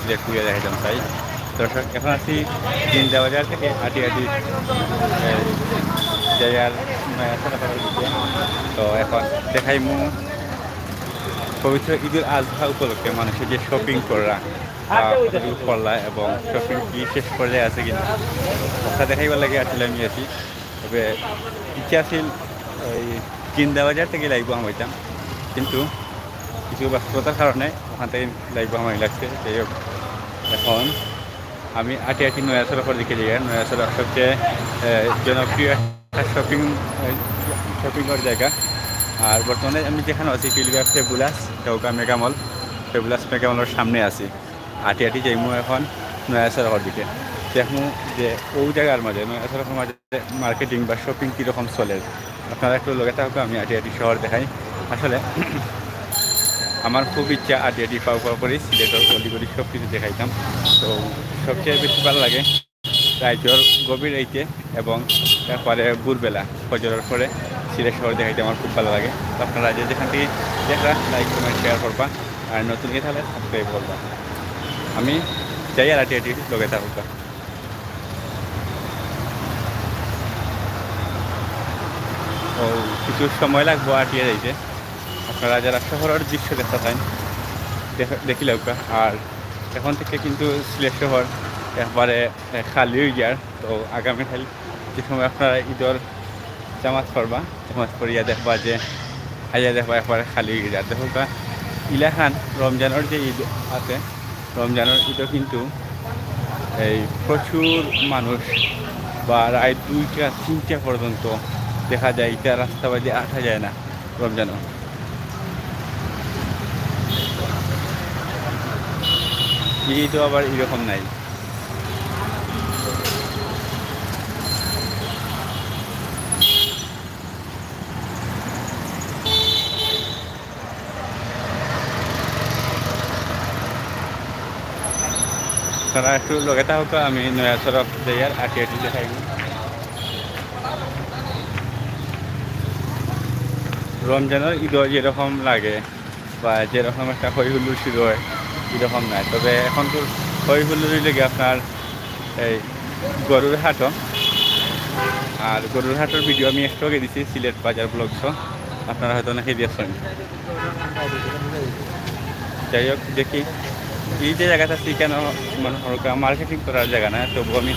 Select করে দেখাইতাম তাই? দর্শক, এখন আছি তিনটা বাজার থেকে আটি আটি তো এখন দেখাই মু পবিত্র ঈদুল আজহা উপলক্ষে মানুষের যে শপিং করা করলা এবং শপিং কি শেষ পর্যায়ে আছে কিনা? কথা দেখাইবার লাগে আসলে আমি আছি। তবে ইচ্ছা আছিল ওই কিন্দা বাজার থেকে লাইব হইতাম। কিন্তু কিছু ব্যস্ততার কারণে ওখান থেকে লাইভ আমার লাগছে। যাই হোক, এখন আমি আটি আটি নয়াসড়কের দিকে যাই। নয়াসড়ক সবচেয়ে জনপ্রিয় একটা শপিং শপিংয়ের জায়গা। আর বর্তমানে আমি যেখানে আছি কিলগা ফেবুলাস চৌকা মেগামল ফেবুলাস মেগামলের সামনে আছি। আটি আটি যাইমু এখন নয়াসড়কের দিকে। দেখমু যে ও জায়গার মাঝে নয়াসড়কের মাঝে মার্কেটিং বা শপিং কীরকম চলে। আপনারা একটু লগে থাকুক, আমি আটি আটি শহর দেখাই। আসলে আমার খুব ইচ্ছা আটি আটি পাও পাও করে সিলেটের অলিগলি সব কিছু দেখাইতাম। তো সবচেয়ে বেশি ভালো লাগে রাইজর গভীর এইতে এবং তারপরে ভোরবেলা ফজরের পরে সিলেট শহর দেখাইতে আমার খুব ভালো লাগে। তো আপনারা যে যেখান থেকে দেখা লাইক কমেন্ট শেয়ার করবা। আর নতুন কে তাহলে সাবস্ক্রাইব করবা। আমি যাই আর আটি আটি লগে থাকুক। ও, কিছু সময় লাগবো আটিয়ে যাইতে আপনারা যারা শহরের দৃশ্য দেখতে চান ওকা। আর এখন থেকে কিন্তু সিলেট শহর একবারে খালি হয়ে যার তো আগামীকাল যে সময় আপনারা ঈদর জামাত করবা জামাত করিয়া দেখবা যে হাইয়া দেখবা একবারে খালি হয়ে যায়। দেখো কা, ইলাখান রমজানের যে ঈদ আছে রমজানের ঈদও কিন্তু এই প্রচুর মানুষ বা রায় দুইটা তিনটা পর্যন্ত দেখা যায়। এটা রাস্তা বাজে আঠা যায় না রমজানও। এই তো আবার এরকম নাই। তারা একটু লগে থাকুক, আমি নয়া সড়ক আর আটি আটি দেখাই রমজানের ঈদ যেরকম লাগে বা যেরকম একটা হই হুল্লোড় শুরু হয় এরকম নাই। তবে এখন তো হই হুল্লোড়ই লেগে আপনার এই গরুর হাটও। আর গরুর হাটের ভিডিও আমি একটু আগে দিছি, সিলেট বাজার ব্লগস আপনারা হয়তো অনেকে দিয়েছেন যাই হোক, দেখি। এই যে জায়গাটা আছি, কেন মানে মার্কেটিং করার জায়গা না তবু আমি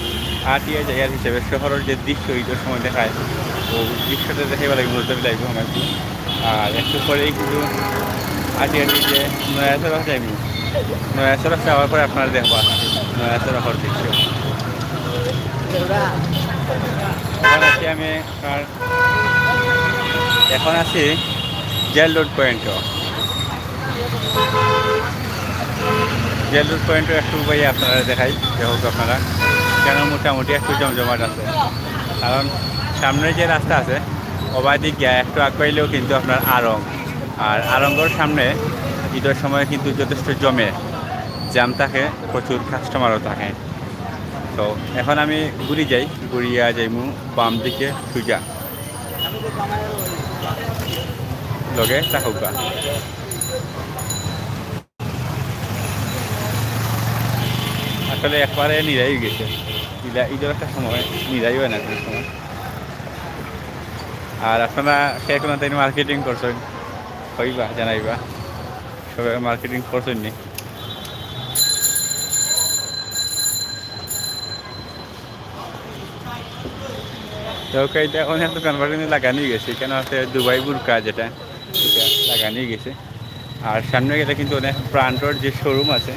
আটিয়া জায়গার হিসেবে শহরের যে দৃশ্য ঈদের সময় দেখায়, ও দৃশ্যটা দেখে লাগে বলতে লাগবে আমার। আর একটু পরেই কিন্তু আটিয়া যে নয়াসড়ক যাইব নয়াসড়ক যাওয়ার পরে আপনারা দেখবা নয়াসড়কের দৃশ্য। এখন আছি আমি আপনার এখন আছি জেল রোড পয়েন্টও। জেল রোড পয়েন্টও একটু বাইরে আপনারা দেখাই হোক আপনারা কেন মোটামুটি একটু জমজমাট আছে। কারণ সামনে যে রাস্তা আছে ওবাদিক গিয়া একটু আগাইলেও কিন্তু আপনার আরং আর আরঙ্গর সামনে ঈদের সময় কিন্তু যথেষ্ট জমে, জ্যাম থাকে, প্রচুর কাস্টমারও থাকে। তো এখন আমি ঘুরি যাই, ঘুরিয়া যাইমু বাম দিকে সুজা লগে চাকুকা আসলে একবারে নিরাই গেছে। ঈদা ঈদের একটা সময়, নিরাই হয় না সময়। আর আপনারা সে কোনো তাই মার্কেটিং করছেন হইবা জানাইবা। সবাই মার্কেটিং করছেন নি তো এটা অনেক দোকান বাড়ি লাগানোই গেছে, কেন আছে দুবাই বুরকা যেটা লাগানোই গেছে। আর সামনে গেলে কিন্তু অনেক ব্র্যান্ডের যে শোরুম আছে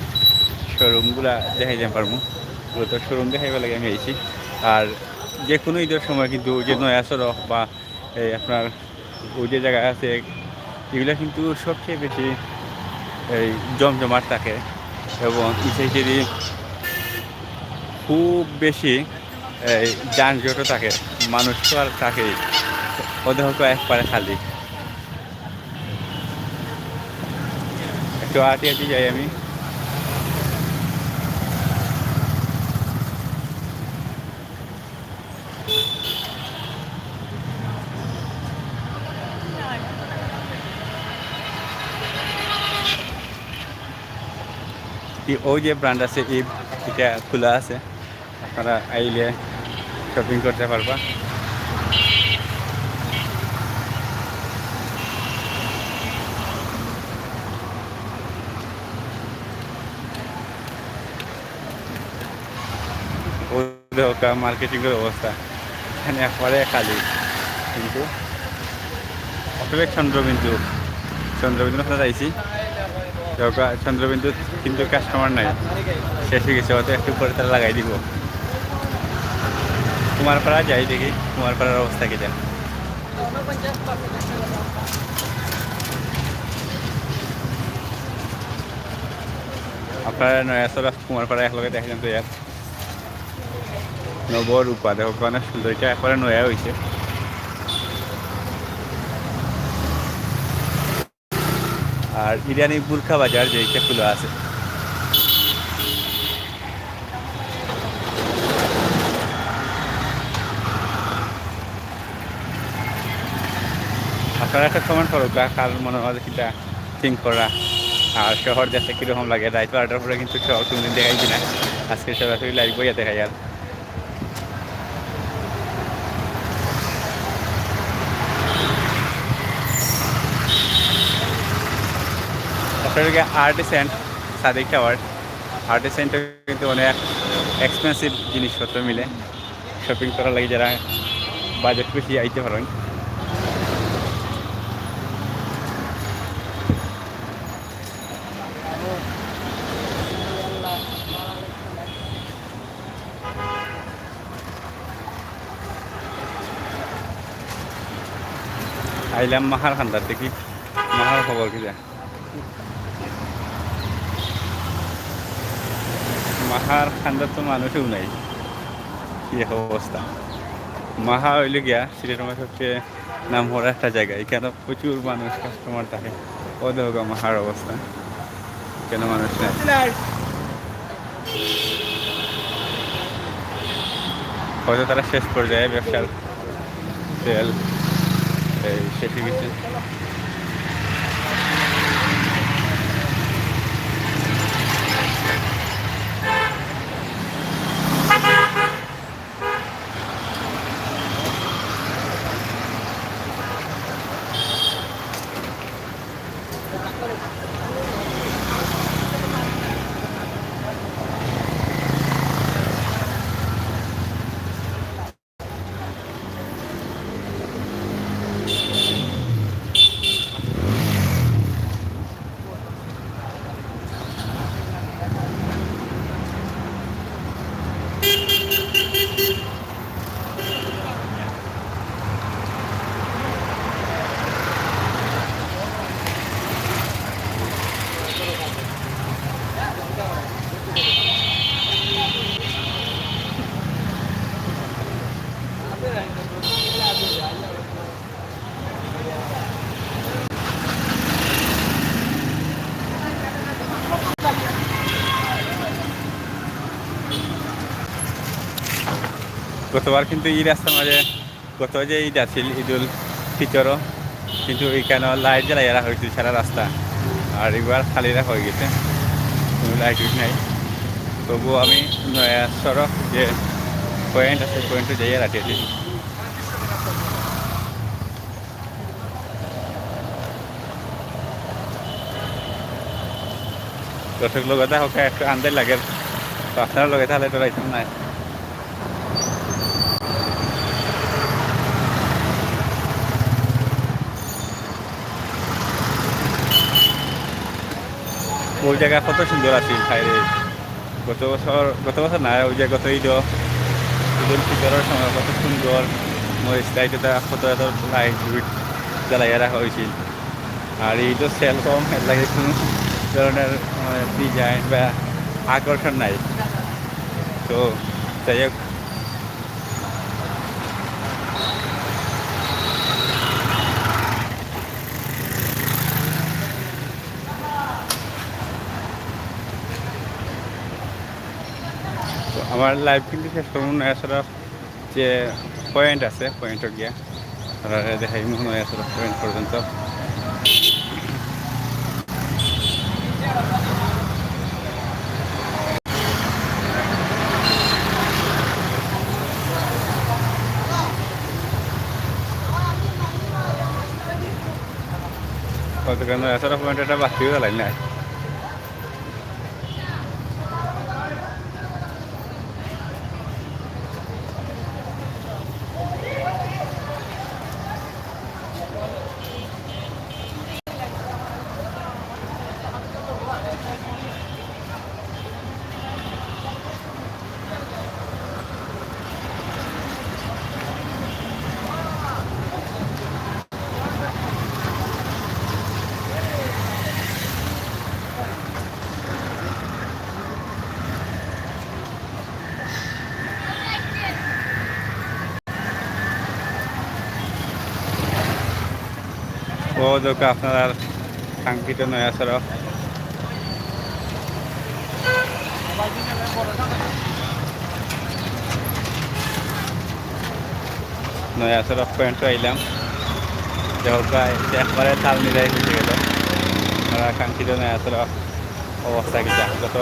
শোরুমগুলা দেখাই যেতে পারব। তো শোরুম দেখাইবার লাগে আমি আইছি। আর যে কোনো ঈদের সময় কিন্তু ওই যে নয়া সড়ক বা এই আপনার ওই যে জায়গা আছে, এগুলো কিন্তু সবচেয়ে বেশি এই জমজমাট থাকে এবং ইসেরি খুব বেশি এই যানজটও থাকে, মানুষ তো আর থাকেই। ওদের হয়তো একবারে খালি। একটু আটি আটি যাই আমি। ওই যে ব্র্যান্ড আছে ইভ এটা খোলা আছে। আপনারা আইলে শপিং করতে পারবা। মার্কেটিংয়ের অবস্থা। এখানে একবারে খালি। কিন্তু অতবে চন্দ্রবিন্দু। চন্দ্রবিন্দু আপনার আইছি চন্দ্রবিন্দু কিন্তু কাস্টমার নাই। শেষ হয়ে গেছে হয়তো একটু পরে তারা লাগাই দিব। কুমারপাড়া যাই দেখি, কুমারপাড়ার অবস্থা কি দেন আপনারা নয়াচল কুমারপাড়া একলগে দেখলেন তো ইয়াত নবর উপাদে হোক অনেক সুন্দর এটা একবারে নয়া হয়েছে আর ইরানি বুরখা বাজার যে এটা আছে। আপনারা একটা কমেন্ট করো কাল মনে হয় কিটা থিঙ্ক করা। আর শহর দেশে কীরকম লাগে, রাইত বারোটার পরে কিন্তু শহর কোনদিন দেখাই কিনা আজকে সরাসরি লাইভ বইয়া দেখাই আর। আপনাদেরকে আর্টিসেন্ট সাদিক টাওয়ার আর্টিসেন্টে কিন্তু অনেক এক্সপেন্সিভ জিনিসপত্র মিলে। শপিং করার লাগে যারা বাজেট বেশি আইতে পারেন। আইলাম মাহার খান্দার দেখি। মাহার খবর কি যা মাহার খান্দার তো মানুষও নাই। কি অবস্থা? মাহা হইলে গিয়া সিলেটের সবচেয়ে নাম হওয়ার একটা জায়গা। এখানে প্রচুর মানুষ কাস্টমার থাকে। ও দেখো মাহার অবস্থা। কেন মানুষ নাই? হয়তো তারা শেষ পর্যায়ে ব্যবসার তেল এই শেষে গেছে। গতবার কিন্তু ঈদ আসতে মাঝে গত যে ঈদ আছিল ঈদুল ফিতরও। কিন্তু এইখানে লাইট জ্বালাই এরা হয়েছিল সারা রাস্তা। আর এবার খালিরা হয়ে গেছে। কোনো লাইট নাই। তবুও আমি সড়ক যে পয়েন্ট আছে পয়েন্টে যাইয়া রাখিয়েছি দর্শক লোক হোক, একটু আন্দাজ লাগে। তো আপনার তাহলে তো রাইতাম নাই। ওই জায়গা কত সুন্দর আছিল খাইরে। গত বছর গত বছর না, ওই যে গত ঈদ ঈদুল ফিতরের সময় কত সুন্দর মরিচ লাইটটা কত এত লাইট উইট জ্বালাইয়া রাখা হয়েছিল আর ঈদও সেল কম লাগে কোনো ধরনের ডিজাইন বা আকর্ষণ নাই। তো যাই হোক আমার লাইভ কিন্তু শেষ করব নয়াসরা যে পয়েন্ট আছে পয়েন্টও গিয়া। তারা দেখাই নয়াসরা পয়েন্ট পর্যন্ত। কত কেন এতটা পয়েন্ট এটা বাকি হয়ে গেল না দেখো আপনার কাঙ্ক্ষিত নয়া সড়ক নয়া সড়ক পয়েন্ট আইলাম। একবারে তাল মিলাই হয়ে গেল। আমরা কাঙ্ক্ষিত নয়া সড়ক অবস্থা কত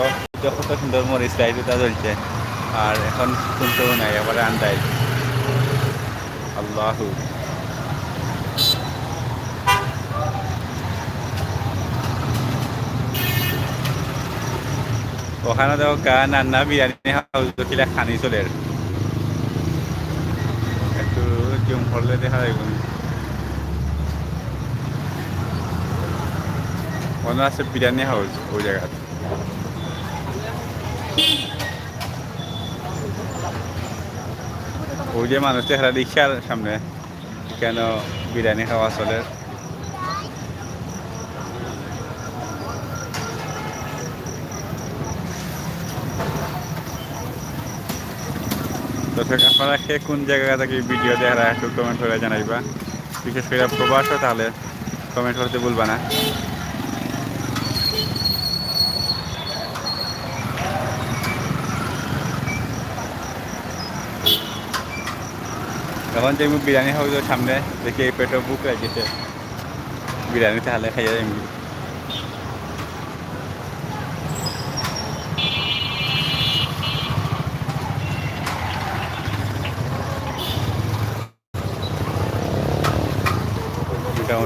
কত সুন্দর মরিচ লাইট ওটা জ্বলছে, আর এখন শুনতেও নাই, এবারে আন্দাই আল্লাহু। ওখানে দেখো গা নান্না বিরিয়ানি হাউস কিলা খানি চলে। একটু জুম করলে দেখা যাইব। মনে আছে বিরিয়ানি হাউস ওই জায়গা ওই যে মানুষ চেহারা রিক্সার সামনে, কেন বিরিয়ানি খাওয়া চলে? দর্শক আপনারা সে কোন জায়গা থেকে ভিডিও দেখারা একটু কমেন্ট করে জানাইবা। বিশেষ করে প্রবাস তাহলে কমেন্ট করতে ভুলবা না। এখন যে বিরিয়ানি সামনে, দেখি এই পেটে বুক বিরিয়ানি তাহলে খাইয়া যাই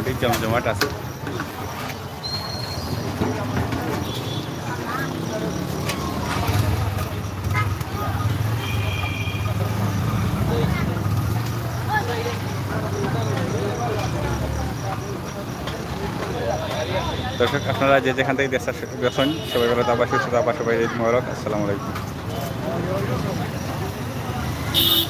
মোটামুটি জমজমাট আছে দর্শক, আপনারা যে যেখান থেকে দেখছেন, সবাই ভালো তাবা সুস্থ তাবা সবাই মরক আসসালামু আলাইকুম।